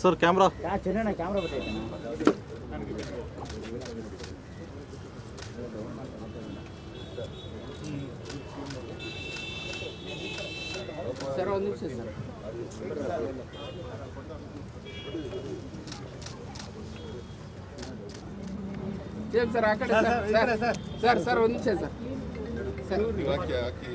Sir camera ಯಾ Channanna camera ಬರ್ತೈತೆ sir ಒಂದು ನಿಮಿಷ ಸರ್ ಸೇಮ್ ಸರ್ ಆ ಕಡೆ ಸರ್ ಸರ್ ಸರ್ ಸರ್ ಒಂದು ನಿಮಿಷ ಸರ್ ಸರ್ ಹಾಕಿ ಹಾಕಿ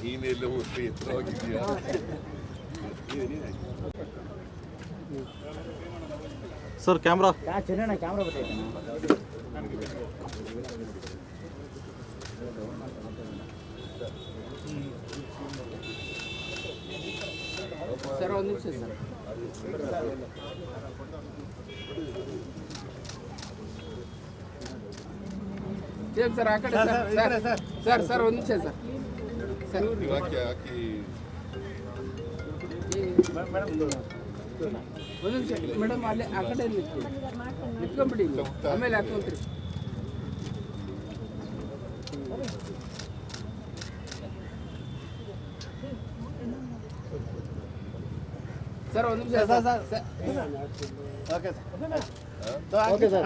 ನೀನೆಲ್ಲ ಹೋಗಿ ಎತ್ತರವಾಗಿದ್ಯಾ ಸರ್ ಕ್ಯಾಮ್ರಾ ಯಾ ಚೆನ್ನಣ್ಣ ಕ್ಯಾಮ್ರಾ ಬರ್ತೈತೆ ಸರ್ ಒಂದು ನಿಮಿಷ ಸರ್ ಸೇಮ್ ಸರ್ ಆ ಕಡೆ ಸರ್ ಸರ್ ಸರ್ ಸರ್ ಒಂದು ನಿಮಿಷ ಸರ್. ಸರ್. ಒಂದು ನಿಮಿಷ ಮೇಡಮ್ ಅಲ್ಲಿ ಆ ಕಡೆ ನಿಂತ್ಕೊಳ್ಳಿ. ನಿಂತ್ಕೊಂಡ್ಬಿಡಿ. ಆಮೇಲೆ ಹಾಕೊಂತ್ರಿ ಸರ್ ಒಂದು ನಿಮಿಷ sir. Sir okay sir.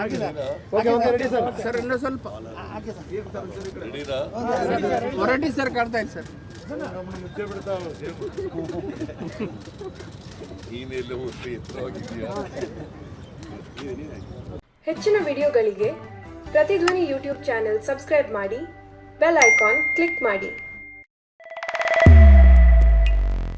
Okay okay ready sir. Sir ಇನ್ನೂ ಸ್ವಲ್ಪ. ಹೊರಟಿ ಸರ್. ಕಾಣ್ತಾ ಇಲ್ಲ ಸರ್. ಹೆಚ್ಚಿನ ವಿಡಿಯೋಗಳಿಗೆ ಪ್ರತಿಧ್ವನಿ ಯೂಟ್ಯೂಬ್ ಚಾನೆಲ್ ಸಬ್ಸ್ಕ್ರೈಬ್ ಮಾಡಿ ಬೆಲ್ ಐಕಾನ್ ಕ್ಲಿಕ್ ಮಾಡಿ.